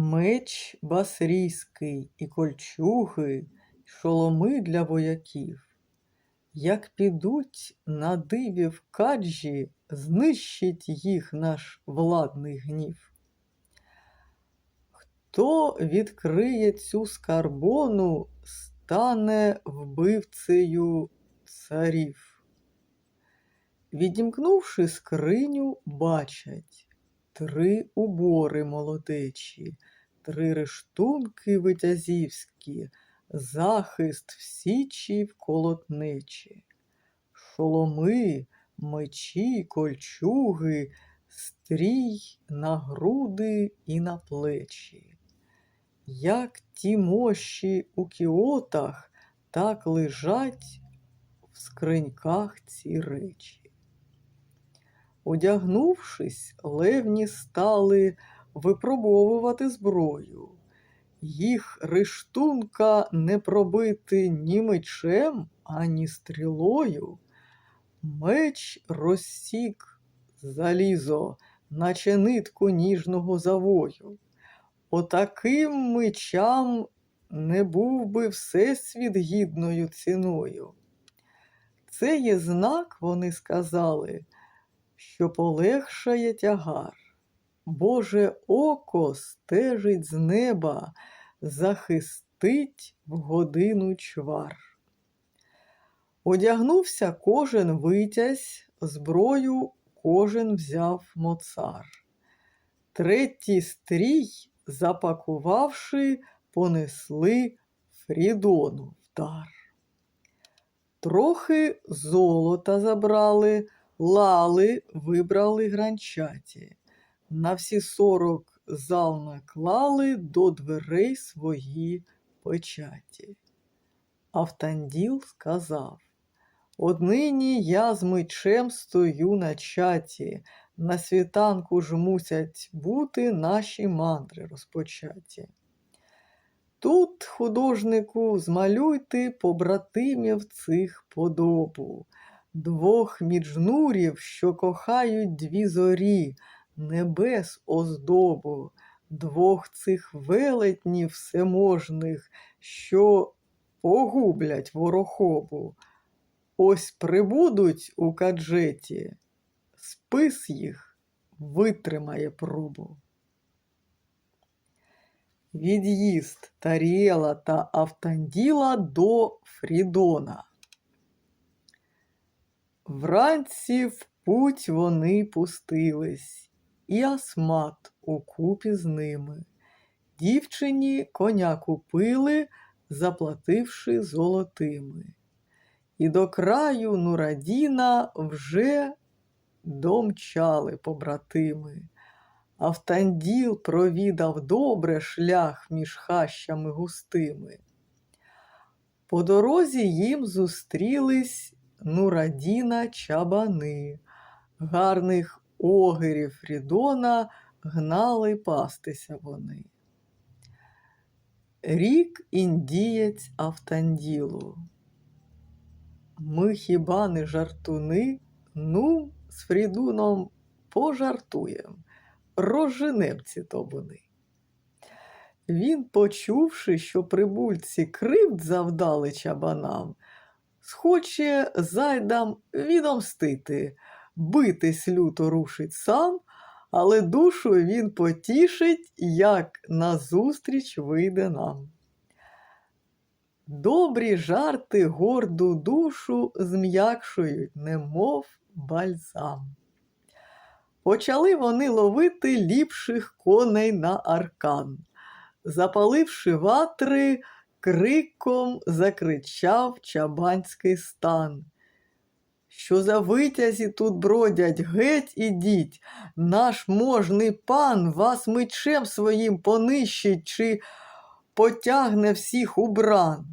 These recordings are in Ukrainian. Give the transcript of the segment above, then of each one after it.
Меч басрійський і кольчуги, шоломи для вояків. Як підуть на диві в каджі, знищить їх наш владний гнів. Хто відкриє цю скарбону, стане вбивцею царів. Відімкнувши скриню, бачать три убори молодечі, три рештунки витязівські, захист в січі в колотнечі, шоломи, мечі, кольчуги, стрій на груди і на плечі. Як ті мощі у кіотах, так лежать в скриньках ці речі. Одягнувшись, левні стали випробовувати зброю. Їх рештунка не пробити ні мечем, ані стрілою. Меч розсік залізо, наче нитку ніжного завою. Отаким мечам не був би всесвіт гідною ціною. Це є знак, вони сказали, що полегшає тягар. Боже око стежить з неба, захистить в годину чвар. Одягнувся кожен витязь, зброю кожен взяв моцар. Третій стрій, запакувавши, понесли Фрідону в дар. Трохи золота забрали, лали вибрали гранчаті. На всі сорок зал наклали до дверей свої печаті. Автанділ сказав Однині я з мечем стою на чаті, на світанку ж мусять бути наші мандри розпочаті. Тут, художнику, змалюйте побратимів цих подобу, двох міджнурів, що кохають дві зорі, небес оздобу, двох цих велетнів всеможних, що погублять ворохобу. Ось прибудуть у каджеті, спис їх витримає пробу. Від'їзд Таріела та Автанділа до Фрідона. Вранці в путь вони пустились, і Асмат укупі з ними. Дівчині коня купили, заплативши золотими. І до краю Нурадіна вже домчали побратими. Автанділ провідав добре шлях між хащами густими. По дорозі їм зустрілись Нурадіна чабани, гарних огерів Фрідона гнали пастися вони. Рік індієць Автанділу. Ми хіба не жартуни? Ну, з Фрідуном пожартуєм, розженем ці тобуни. Він, почувши, що прибульці кривд завдали чабанам, схоче зайдам відомстити, битись люто рушить сам, але душу він потішить, як назустріч вийде нам. Добрі жарти горду душу зм'якшують, немов бальзам. Почали вони ловити ліпших коней на аркан. Запаливши ватри, криком закричав чабанський стан. Що за витязі тут бродять, геть ідіть, наш можний пан вас мечем своїм понищить чи потягне всіх у бран.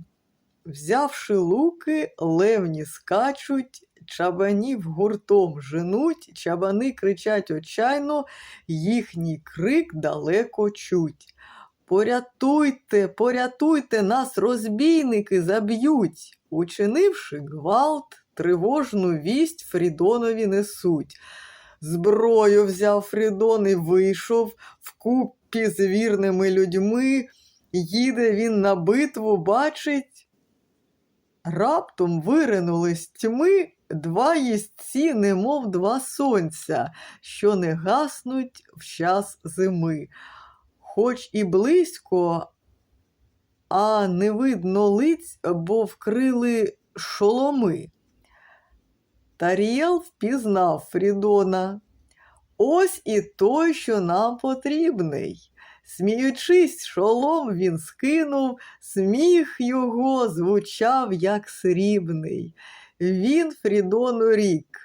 Взявши луки, левні скачуть, чабанів гуртом женуть, чабани кричать отчайно, їхній крик далеко чуть. Порятуйте, порятуйте, нас розбійники заб'ють. Учинивши гвалт, тривожну вість Фрідонові несуть. Зброю взяв Фрідон і вийшов в купі з вірними людьми, їде він на битву, бачить, раптом виринули з тьми два їстці, немов два сонця, що не гаснуть в час зими. Хоч і близько, а не видно лиць, бо вкрили шоломи. Таріел впізнав Фрідона. Ось і той, що нам потрібний. Сміючись, шолом він скинув, сміх його звучав, як срібний. Він Фрідону рік.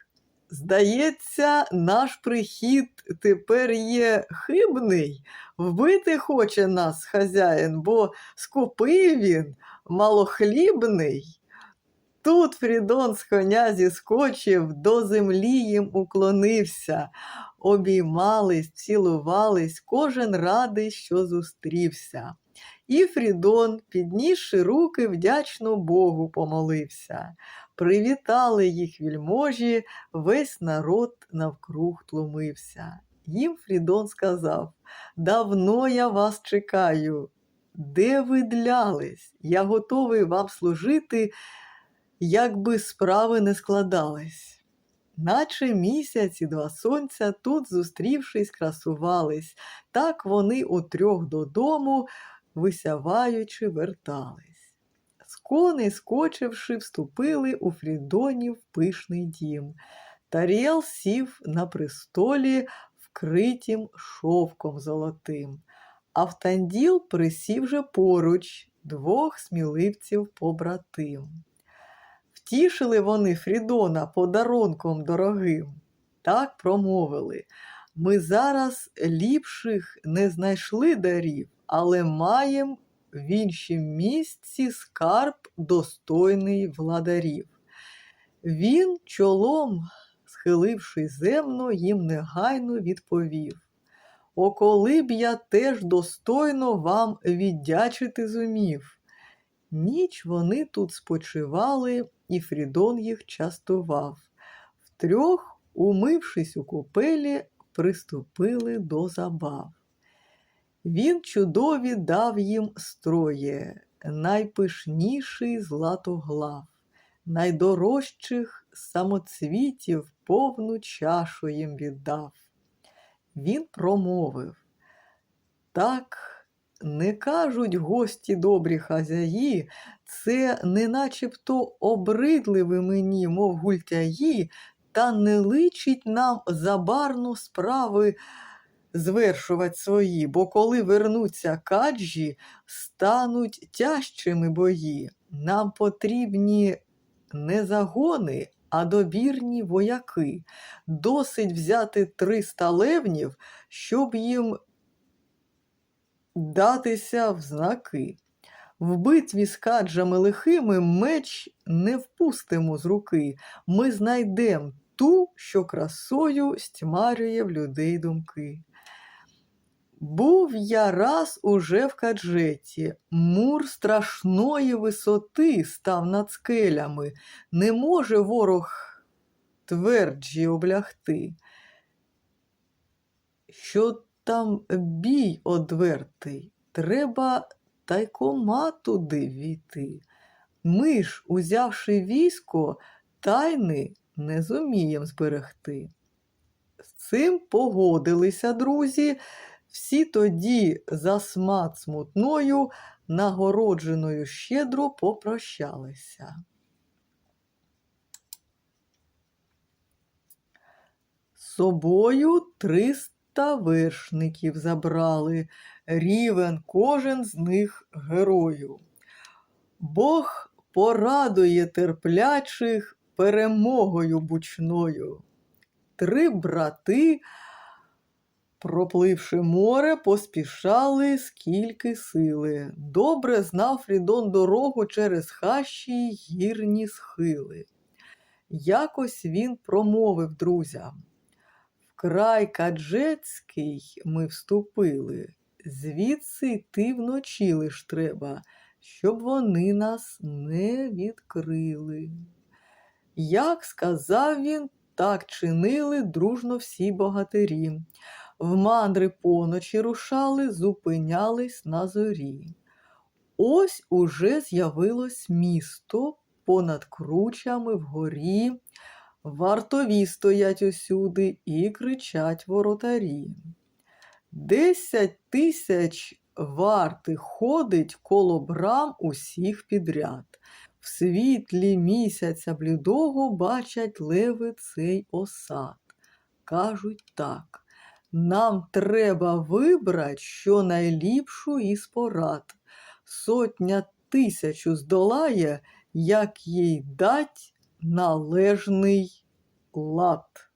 Здається, наш прихід тепер є хибний. Вбити хоче нас хазяїн, бо скупий він, малохлібний. Тут Фрідон з коня зіскочив, до землі їм уклонився, обіймались, цілувались, кожен радий, що зустрівся. І Фрідон, піднісши руки, вдячно Богу помолився. Привітали їх вільможі, весь народ навкруг тлумився. Їм Фрідон сказав: Давно я вас чекаю. Де ви длялись? Я готовий вам служити, як би справи не складались. Наче місяць і два сонця тут, зустрівшись, красувались, так вони утрьох додому, висяваючи, вертались. З коней, скочивши, вступили у Фрідонів пишний дім. Таріел сів на престолі, вкритім шовком золотим. Автанділ присів же поруч двох сміливців побратим. Втішили вони Фрідона подарунком дорогим. Так промовили. Ми зараз ліпших не знайшли дарів, але маєм в іншім місці скарб достойний владарів. Він чолом, схиливши земно, їм негайно відповів. О, коли б я теж достойно вам віддячити зумів. Ніч вони тут спочивали, і Фрідон їх частував. Втрьох, умившись у купелі, приступили до забав. Він чудові дав їм строє, найпишніший златоглав, найдорожчих самоцвітів повну чашу їм віддав. Він промовив так не кажуть гості добрі хазяї, це не начебто обридливі мені, мов гультяї, та не личить нам забарно справи звершувати свої, бо коли вернуться каджі, стануть тяжчими бої. Нам потрібні не загони, а добірні вояки. Досить взяти триста левнів, щоб їм датися в знаки. В битві з каджами лихими меч не впустимо з руки. Ми знайдем ту, що красою стьмарює в людей думки. Був я раз уже в каджеті, мур страшної висоти став над скелями, не може ворог тверджі облягти. Що там бій одвертий, треба тайкома туди війти. Ми ж, узявши військо, тайни не зумієм зберегти. З цим погодилися друзі, всі тоді за смат смутною, нагородженою щедро попрощалися. Собою триста вершників забрали, рівен кожен з них герою. Бог порадує терплячих перемогою бучною. Три брати, пропливши море, поспішали скільки сили. Добре знав Фрідон дорогу через хащі й гірні схили. Якось він промовив друзям. В край каджецький ми вступили, звідси йти вночі лиш треба, щоб вони нас не відкрили. Як сказав він, так чинили дружно всі богатирі. В мандри поночі рушали, зупинялись на зорі. Ось уже з'явилось місто понад кручами вгорі. Вартові стоять усюди і кричать воротарі. Десять тисяч варти ходить коло брам усіх підряд. В світлі місяця блідого бачать леви цей осад. Кажуть так, нам треба вибрать що найліпшу із порад. Сотня тисячу здолає, як їй дать належний лад.